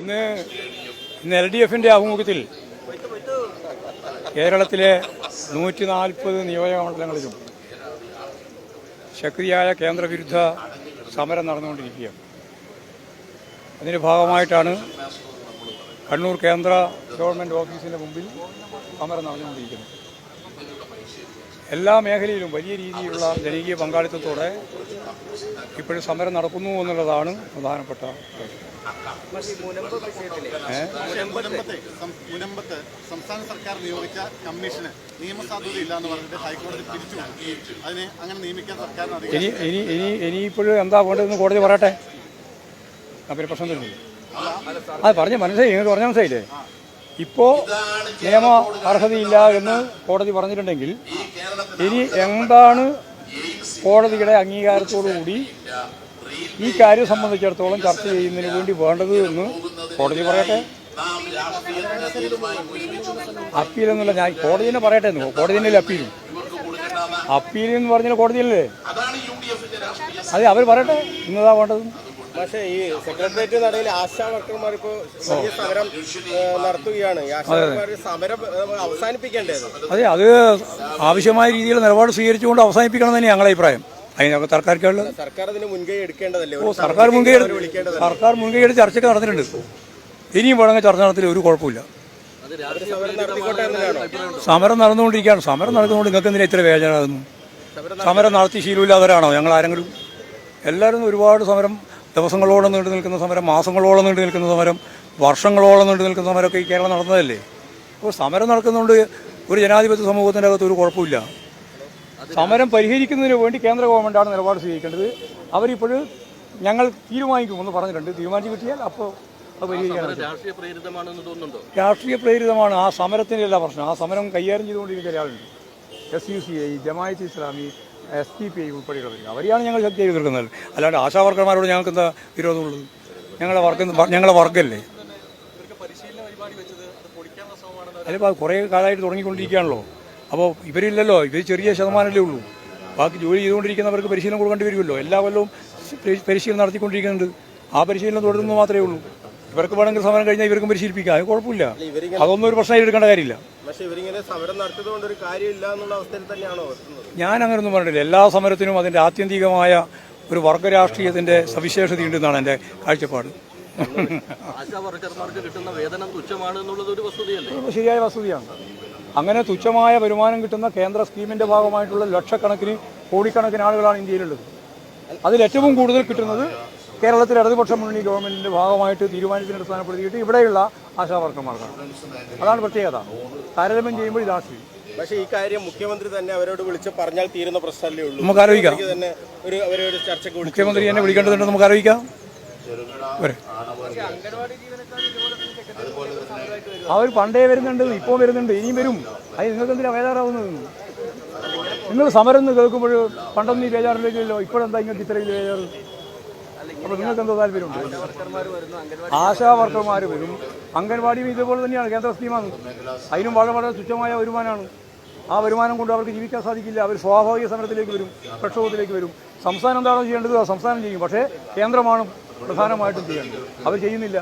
ഇന്ന് ഇന്ന് L D എഫിന്റെ ആഭിമുഖ്യത്തിൽ കേരളത്തിലെ നൂറ്റി നാൽപ്പത് നിയോജകമണ്ഡലങ്ങളിലും ശക്തിയായ കേന്ദ്രവിരുദ്ധ സമരം നടന്നുകൊണ്ടിരിക്കുകയാണ്. അതിന്റെ ഭാഗമായിട്ടാണ് കണ്ണൂർ കേന്ദ്ര ഗവൺമെന്റ് ഓഫീസിന്റെ മുമ്പിൽ സമരം നടന്നുകൊണ്ടിരിക്കുന്നത്. എല്ലാ മേഖലയിലും വലിയ രീതിയിലുള്ള ജനകീയ പങ്കാളിത്തത്തോടെ ഇപ്പോഴും സമരം നടക്കുന്നു എന്നുള്ളതാണ് പ്രധാനപ്പെട്ട? മുനമ്പത്തെ സംസ്ഥാന സർക്കാർ നിയോഗിച്ച കമ്മീഷന് നിയമസാധുത ഇല്ല എന്ന് പറഞ്ഞിട്ട് ഹൈക്കോടതി പിരിച്ചു. അതിനെ അങ്ങനെ നിയമിക്കാൻ സർക്കാരിന് ഇനി ഇനി ഇനി ഇനിയിപ്പോഴും എന്താ വേണ്ടതെന്ന് കോടതി പറയട്ടെ? അപ്പൊ പ്രശ്നം തരുന്നില്ല അത് പറഞ്ഞ മനസ്സിലായി. നിങ്ങൾക്ക് പറഞ്ഞ മനസ്സിലായില്ലേ? ഇപ്പോൾ നിയമ അർഹതയില്ല എന്ന് കോടതി പറഞ്ഞിട്ടുണ്ടെങ്കിൽ ഇനി എന്താണ് കോടതിയുടെ അംഗീകാരത്തോടു കൂടി ഈ കാര്യം സംബന്ധിച്ചിടത്തോളം ചർച്ച ചെയ്യുന്നതിന് വേണ്ടി വേണ്ടത് എന്ന് കോടതി പറയട്ടെ. അപ്പീൽ ഞാൻ കോടതി തന്നെ പറയട്ടെ എന്ന്. കോടതി തന്നെ അപ്പീലും അപ്പീൽ എന്ന് പറഞ്ഞാൽ കോടതിയല്ലേ? അതെ അവർ പറയട്ടെ. ഇന്നതാ വേണ്ടത്. പക്ഷേ ഈ സെക്രട്ടേറിയറ്റ് നടയിൽ ആശാ വർക്കർമാർ ഇപ്പോൾ വലിയ സമരം നടത്തുകയാണ്. സമരം അവസാനിപ്പിക്കേണ്ടത് അതെ അത് ആവശ്യമായ രീതിയിൽ നിലപാട് സ്വീകരിച്ചുകൊണ്ട് അവസാനിപ്പിക്കണം തന്നെ ഞങ്ങളുടെ അഭിപ്രായം. അതിനൊക്കെ സർക്കാർക്കുള്ളത് സർക്കാർ അതിന് മുൻകൈ എടുക്കേണ്ടതല്ലേ? ഓ സർക്കാർ മുൻകൈ സർക്കാർ മുൻകൈ എടുത്ത് ചർച്ചയൊക്കെ നടന്നിട്ടുണ്ട്. ഇനിയും വേണമെങ്കിൽ ചർച്ച നടത്തില്ല ഒരു കുഴപ്പമില്ല. സമരം നടന്നുകൊണ്ടിരിക്കുകയാണ്. സമരം നടന്നുകൊണ്ട് നിങ്ങൾക്ക് എന്തിനാ ഇത്ര വേദന സമരം നടത്തി ശീലമില്ലാത്തവരാണോ? ഞങ്ങൾ ആരെങ്കിലും എല്ലാവരും ഒരുപാട് സമരം ദിവസങ്ങളോളം നീണ്ടു നിൽക്കുന്ന സമരം മാസങ്ങളോളം നീണ്ടു നിൽക്കുന്ന സമരം വർഷങ്ങളോളം നീണ്ടു നിൽക്കുന്ന സമരമൊക്കെ ഈ കേരളം നടന്നതല്ലേ? അപ്പോൾ സമരം നടക്കുന്നതുകൊണ്ട് ഒരു ജനാധിപത്യ സമൂഹത്തിന്റെ അകത്ത് ഒരു കുഴപ്പമില്ല. സമരം പരിഹരിക്കുന്നതിന് വേണ്ടി കേന്ദ്ര ഗവൺമെന്റാണ് നിലപാട് സ്വീകരിക്കേണ്ടത്. അവരിപ്പോഴും ഞങ്ങൾ തീരുമാനിക്കുമെന്ന് പറഞ്ഞിട്ടുണ്ട്. തീരുമാനിച്ച് കിട്ടിയാൽ അപ്പോൾ അത് രാഷ്ട്രീയ പ്രേരിതമാണ്. ആ സമരത്തിന്റെ എല്ലാ പ്രശ്നം. ആ സമരം കൈകാര്യം ചെയ്തുകൊണ്ടിരിക്കുന്ന ഒരാളുണ്ട്. S U C I Jamaat Islami S D P I ഉൾപ്പെടെയുള്ളവർ അവരെയാണ് ഞങ്ങൾ ശക്തി ചെയ്ത് തീർക്കുന്നത് അല്ലാണ്ട് ആശാവർക്കർമാരോട് ഞങ്ങൾക്ക് എന്താ വിരോധമുള്ളത്? ഞങ്ങളുടെ വർക്ക് ഞങ്ങളുടെ വർക്കല്ലേ അതിലിപ്പോൾ കുറേ കാലമായിട്ട് തുടങ്ങിക്കൊണ്ടിരിക്കുകയാണല്ലോ. അപ്പോൾ ഇവരില്ലല്ലോ. ഇവർ ചെറിയ ശതമാനമല്ലേ ഉള്ളൂ. ബാക്കി ജോലി ചെയ്തുകൊണ്ടിരിക്കുന്നവർക്ക് പരിശീലനം കൊടുക്കേണ്ടി വരുമല്ലോ. എല്ലാ കൊല്ലവും പരിശീലനം നടത്തിക്കൊണ്ടിരിക്കുന്നുണ്ട്. ആ പരിശീലനം തുടരുന്നത് മാത്രമേ ഉള്ളൂ. ഇവർക്ക് വേണമെങ്കിൽ സമരം കഴിഞ്ഞാൽ ഇവർക്കും പരിശീലിപ്പിക്കാം. അത് കുഴപ്പമില്ല. അതൊന്നും ഒരു പ്രശ്നം എടുക്കേണ്ട കാര്യമില്ല. ഞാൻ അങ്ങനൊന്നും പറഞ്ഞില്ല എല്ലാ സമരത്തിനും അതിന്റെ ആത്യന്തികമായ ഒരു വർഗ രാഷ്ട്രീയത്തിന്റെ സവിശേഷതയുണ്ടെന്നാണ് എന്റെ കാഴ്ചപ്പാട്. തുച്ഛമാണ് എന്നുള്ളത് ഒരു വസ്തുതയല്ലേ? അത് ശരിയായ വസ്തുതയാണ്. അങ്ങനെ തുച്ഛമായ വരുമാനം കിട്ടുന്ന കേന്ദ്ര സ്കീമിന്റെ ഭാഗമായിട്ടുള്ള ലക്ഷക്കണക്കിന് കോടിക്കണക്കിന് ആളുകളാണ് ഇന്ത്യയിലുള്ളത്. അതിൽ ഏറ്റവും കൂടുതൽ കിട്ടുന്നത് കേരളത്തിലെ ഇടതുപക്ഷ മുന്നണി ഗവൺമെന്റിന്റെ ഭാഗമായിട്ട് തീരുമാനത്തിന് അടിസ്ഥാനപ്പെടുത്തിയിട്ട് ഇവിടെയുള്ള ആശാ വർക്കർമാർക്കാണ് അതാണ് പ്രത്യേകത. താരതമ്യം ചെയ്യുമ്പോൾ ഇതാണ് സ്ഥിതി. പക്ഷേ ഈ കാര്യം മുഖ്യമന്ത്രി തന്നെ അവരോട് വിളിച്ച് പറഞ്ഞാൽ തീരുന്ന പ്രശ്നമല്ലേ ഉള്ളൂ. നമുക്ക് ആലോചിക്കാം. തന്നെ ഒരു അവരോട് ചർച്ചയ്ക്ക് വിളിച്ചു മുഖ്യമന്ത്രി എന്നെ വിളിക്കേണ്ടതുണ്ട് നമുക്ക് ആലോചിക്കാം. അവർ പണ്ടേ വരുന്നുണ്ട് ഇപ്പോൾ വരുന്നുണ്ട് ഇനിയും വരും. അത് നിങ്ങൾക്ക് എന്തിനാ വേദാറാവുന്നത്? നിങ്ങൾ സമരം എന്ന് കേൾക്കുമ്പോൾ പണ്ടൊന്നും ഈ ബേജാറില്ലല്ലോ ഇപ്പോഴെന്താ ഇങ്ങൾക്ക് ഇത്രയും ബേജാറ് അപ്പോൾ നിങ്ങൾക്ക് എന്തോ താല്പര്യമുണ്ട്? ആശാ വർക്കർമാർ വരും. അംഗൻവാടിയും ഇതുപോലെ തന്നെയാണ്. കേന്ദ്ര സ്കീമാണ്. അതിനും വളരെ വളരെ തുച്ഛമായ വരുമാനമാണ് ആ വരുമാനം കൊണ്ട് അവർക്ക് ജീവിക്കാൻ സാധിക്കില്ല. അവർ സ്വാഭാവിക സമരത്തിലേക്ക് വരും പ്രക്ഷോഭത്തിലേക്ക് വരും. സംസ്ഥാനം എന്താണോ ചെയ്യേണ്ടത് സംസ്ഥാനം ചെയ്യും. പക്ഷേ കേന്ദ്രമാണ് പ്രധാനമായിട്ടും ചെയ്യേണ്ടത്. അവർ ചെയ്യുന്നില്ല.